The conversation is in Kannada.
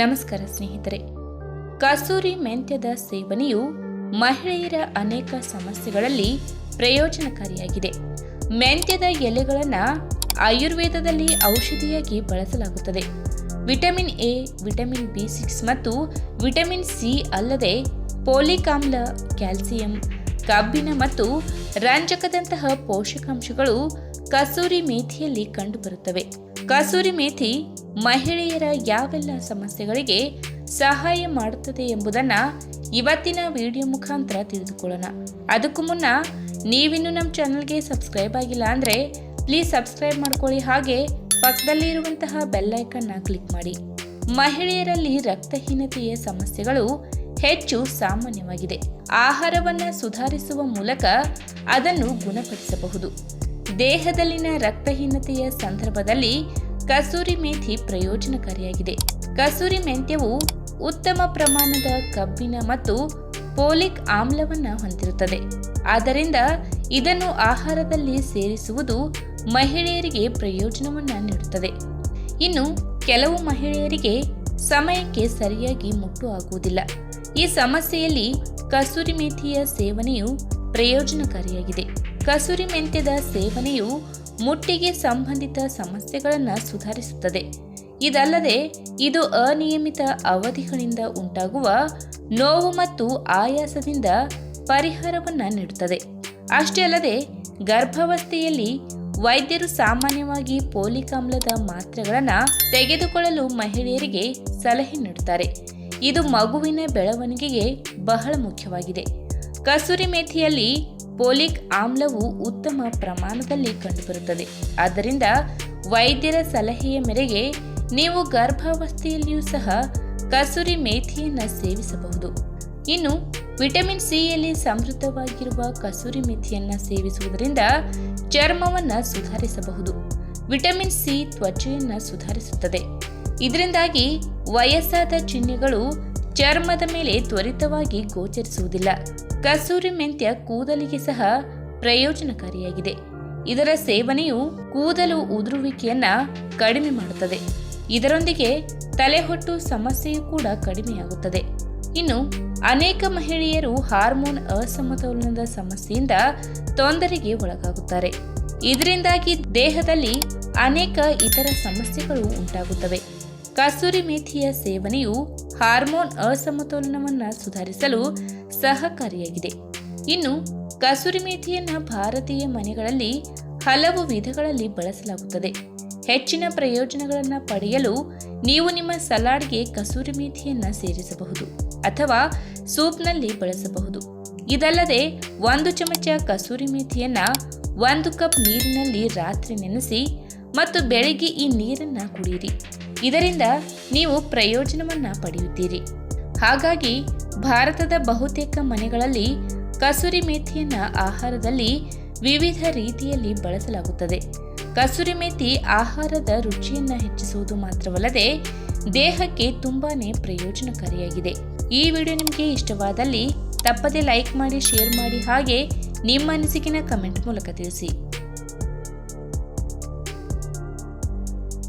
ನಮಸ್ಕಾರ ಸ್ನೇಹಿತರೆ. ಕಸೂರಿ ಮೆಂತ್ಯದ ಸೇವನೆಯು ಮಹಿಳೆಯರ ಅನೇಕ ಸಮಸ್ಯೆಗಳಲ್ಲಿ ಪ್ರಯೋಜನಕಾರಿಯಾಗಿದೆ. ಮೆಂತ್ಯದ ಎಲೆಗಳನ್ನು ಆಯುರ್ವೇದದಲ್ಲಿ ಔಷಧಿಯಾಗಿ ಬಳಸಲಾಗುತ್ತದೆ. Vitamin A, vitamin B six ಮತ್ತು ವಿಟಮಿನ್ ಸಿ ಅಲ್ಲದೆ ಪೋಲಿಕ್ ಆಮ್ಲ ಕ್ಯಾಲ್ಸಿಯಂ ಕಬ್ಬಿನ ಮತ್ತು ರಂಜಕದಂತಹ ಪೋಷಕಾಂಶಗಳು ಕಸೂರಿ ಮೇಥಿಯಲ್ಲಿ ಕಂಡುಬರುತ್ತವೆ. ಕಸೂರಿ ಮೇಥಿ ಮಹಿಳೆಯರ ಯಾವೆಲ್ಲ ಸಮಸ್ಯೆಗಳಿಗೆ ಸಹಾಯ ಮಾಡುತ್ತದೆ ಎಂಬುದನ್ನು ಇವತ್ತಿನ ವಿಡಿಯೋ ಮುಖಾಂತರ ತಿಳಿದುಕೊಳ್ಳೋಣ. ಅದಕ್ಕೂ ಮುನ್ನ ನೀವಿನ್ನು ನಮ್ಮ ಚಾನಲ್ಗೆ ಸಬ್ಸ್ಕ್ರೈಬ್ ಆಗಿಲ್ಲ ಅಂದರೆ ಪ್ಲೀಸ್ ಸಬ್ಸ್ಕ್ರೈಬ್ ಮಾಡ್ಕೊಳ್ಳಿ. ಹಾಗೆ ಪಕ್ಕದಲ್ಲಿ ಇರುವಂತಹ ಬೆಲ್ಲೈಕನ್ನ ಕ್ಲಿಕ್ ಮಾಡಿ. ಮಹಿಳೆಯರಲ್ಲಿ ರಕ್ತಹೀನತೆಯ ಸಮಸ್ಯೆಗಳು ಹೆಚ್ಚು ಸಾಮಾನ್ಯವಾಗಿದೆ. ಆಹಾರವನ್ನು ಸುಧಾರಿಸುವ ಮೂಲಕ ಅದನ್ನು ಗುಣಪಡಿಸಬಹುದು. ದೇಹದಲ್ಲಿನ ರಕ್ತಹೀನತೆಯ ಸಂದರ್ಭದಲ್ಲಿ ಕಸೂರಿ ಮೇಥಿ ಪ್ರಯೋಜನಕಾರಿಯಾಗಿದೆ. ಕಸೂರಿ ಮೆಂತ್ಯವು ಉತ್ತಮ ಪ್ರಮಾಣದ ಕಬ್ಬಿಣ ಮತ್ತು ಪೋಲಿಕ್ ಆಮ್ಲವನ್ನು ಹೊಂದಿರುತ್ತದೆ. ಆದ್ದರಿಂದ ಇದನ್ನು ಆಹಾರದಲ್ಲಿ ಸೇರಿಸುವುದು ಮಹಿಳೆಯರಿಗೆ ಪ್ರಯೋಜನವನ್ನು ನೀಡುತ್ತದೆ. ಇನ್ನು ಕೆಲವು ಮಹಿಳೆಯರಿಗೆ ಸಮಯಕ್ಕೆ ಸರಿಯಾಗಿ ಮುಟ್ಟು ಆಗುವುದಿಲ್ಲ. ಈ ಸಮಸ್ಯೆಯಲ್ಲಿ ಕಸೂರಿ ಮೇಥಿಯ ಸೇವನೆಯು ಪ್ರಯೋಜನಕಾರಿಯಾಗಿದೆ. ಕಸೂರಿ ಮೆಂತ್ಯದ ಸೇವನೆಯು ಮುಟ್ಟಿಗೆ ಸಂಬಂಧಿತ ಸಮಸ್ಯೆಗಳನ್ನು ಸುಧಾರಿಸುತ್ತದೆ. ಇದಲ್ಲದೆ, ಇದು ಅನಿಯಮಿತ ಅವಧಿಗಳಿಂದ ಉಂಟಾಗುವ ನೋವು ಮತ್ತು ಆಯಾಸದಿಂದ ಪರಿಹಾರವನ್ನು ನೀಡುತ್ತದೆ. ಅಷ್ಟೇ ಅಲ್ಲದೆ, ಗರ್ಭಾವಸ್ಥೆಯಲ್ಲಿ ವೈದ್ಯರು ಸಾಮಾನ್ಯವಾಗಿ ಪೋಲಿಕಾಮ್ಲದ ಮಾತ್ರೆಗಳನ್ನು ತೆಗೆದುಕೊಳ್ಳಲು ಮಹಿಳೆಯರಿಗೆ ಸಲಹೆ ನೀಡುತ್ತಾರೆ. ಇದು ಮಗುವಿನ ಬೆಳವಣಿಗೆಗೆ ಬಹಳ ಮುಖ್ಯವಾಗಿದೆ. ಕಸೂರಿ ಮೇಥಿಯಲ್ಲಿ ಪೋಲಿಕ್ ಆಮ್ಲವು ಉತ್ತಮ ಪ್ರಮಾಣದಲ್ಲಿ ಕಂಡುಬರುತ್ತದೆ. ಆದ್ದರಿಂದ ವೈದ್ಯರ ಸಲಹೆಯ ಮೇರೆಗೆ ನೀವು ಗರ್ಭಾವಸ್ಥೆಯಲ್ಲಿಯೂ ಸಹ ಕಸೂರಿ ಮೇಥಿಯನ್ನು ಸೇವಿಸಬಹುದು. ಇನ್ನು ವಿಟಮಿನ್ ಸಿಯಲ್ಲಿ ಸಮೃದ್ಧವಾಗಿರುವ ಕಸೂರಿ ಮೇಥಿಯನ್ನು ಸೇವಿಸುವುದರಿಂದ ಚರ್ಮವನ್ನು ಸುಧಾರಿಸಬಹುದು. ವಿಟಮಿನ್ ಸಿ ತ್ವಚೆಯನ್ನು ಸುಧಾರಿಸುತ್ತದೆ. ಇದರಿಂದಾಗಿ ವಯಸ್ಸಾದ ಚಿಹ್ನೆಗಳು ಚರ್ಮದ ಮೇಲೆ ತ್ವರಿತವಾಗಿ ಗೋಚರಿಸುವುದಿಲ್ಲ. ಕಸೂರಿ ಮೆಂತ್ಯ ಕೂದಲಿಗೆ ಸಹ ಪ್ರಯೋಜನಕಾರಿಯಾಗಿದೆ. ಇದರ ಸೇವನೆಯು ಕೂದಲು ಉದುರುವಿಕೆಯನ್ನ ಕಡಿಮೆ ಮಾಡುತ್ತದೆ. ಇದರೊಂದಿಗೆ ತಲೆಹೊಟ್ಟು ಸಮಸ್ಯೆಯೂ ಕೂಡ ಕಡಿಮೆಯಾಗುತ್ತದೆ. ಇನ್ನು ಅನೇಕ ಮಹಿಳೆಯರು ಹಾರ್ಮೋನ್ ಅಸಮತೋಲನದ ಸಮಸ್ಯೆಯಿಂದ ತೊಂದರೆಗೆ ಒಳಗಾಗುತ್ತಾರೆ. ಇದರಿಂದಾಗಿ ದೇಹದಲ್ಲಿ ಅನೇಕ ಇತರ ಸಮಸ್ಯೆಗಳು ಉಂಟಾಗುತ್ತವೆ. ಕಸೂರಿ ಮೇಥಿಯ ಸೇವನೆಯು ಹಾರ್ಮೋನ್ ಅಸಮತೋಲನವನ್ನು ಸುಧಾರಿಸಲು ಸಹಕಾರಿಯಾಗಿದೆ. ಇನ್ನು ಕಸೂರಿ ಮೇಥಿಯನ್ನು ಭಾರತೀಯ ಮನೆಗಳಲ್ಲಿ ಹಲವು ವಿಧಗಳಲ್ಲಿ ಬಳಸಲಾಗುತ್ತದೆ. ಹೆಚ್ಚಿನ ಪ್ರಯೋಜನಗಳನ್ನು ಪಡೆಯಲು ನೀವು ನಿಮ್ಮ ಸಲಾಡ್ಗೆ ಕಸೂರಿ ಮೇಥಿಯನ್ನು ಸೇರಿಸಬಹುದು ಅಥವಾ ಸೂಪ್ನಲ್ಲಿ ಬಳಸಬಹುದು. ಇದಲ್ಲದೆ ಒಂದು ಚಮಚ ಕಸೂರಿ ಮೇಥಿಯನ್ನು ಒಂದು ಕಪ್ ನೀರಿನಲ್ಲಿ ರಾತ್ರಿ ನೆನೆಸಿ ಮತ್ತು ಬೆಳಿಗ್ಗೆ ಈ ನೀರನ್ನು ಕುಡಿಯಿರಿ. ಇದರಿಂದ ನೀವು ಪ್ರಯೋಜನವನ್ನು ಪಡೆಯುತ್ತೀರಿ. ಹಾಗಾಗಿ ಭಾರತದ ಬಹುತೇಕ ಮನೆಗಳಲ್ಲಿ ಕಸೂರಿ ಮೇಥಿಯನ್ನು ಆಹಾರದಲ್ಲಿ ವಿವಿಧ ರೀತಿಯಲ್ಲಿ ಬಳಸಲಾಗುತ್ತದೆ. ಕಸೂರಿ ಮೇಥಿ ಆಹಾರದ ರುಚಿಯನ್ನು ಹೆಚ್ಚಿಸುವುದು ಮಾತ್ರವಲ್ಲದೆ ದೇಹಕ್ಕೆ ತುಂಬಾ ಪ್ರಯೋಜನಕಾರಿಯಾಗಿದೆ. ಈ ವಿಡಿಯೋ ನಿಮಗೆ ಇಷ್ಟವಾದಲ್ಲಿ ತಪ್ಪದೇ ಲೈಕ್ ಮಾಡಿ, ಶೇರ್ ಮಾಡಿ ಹಾಗೆ ನಿಮ್ಮ ಅನಿಸಿಕೆನ ಕಮೆಂಟ್ ಮೂಲಕ ತಿಳಿಸಿ.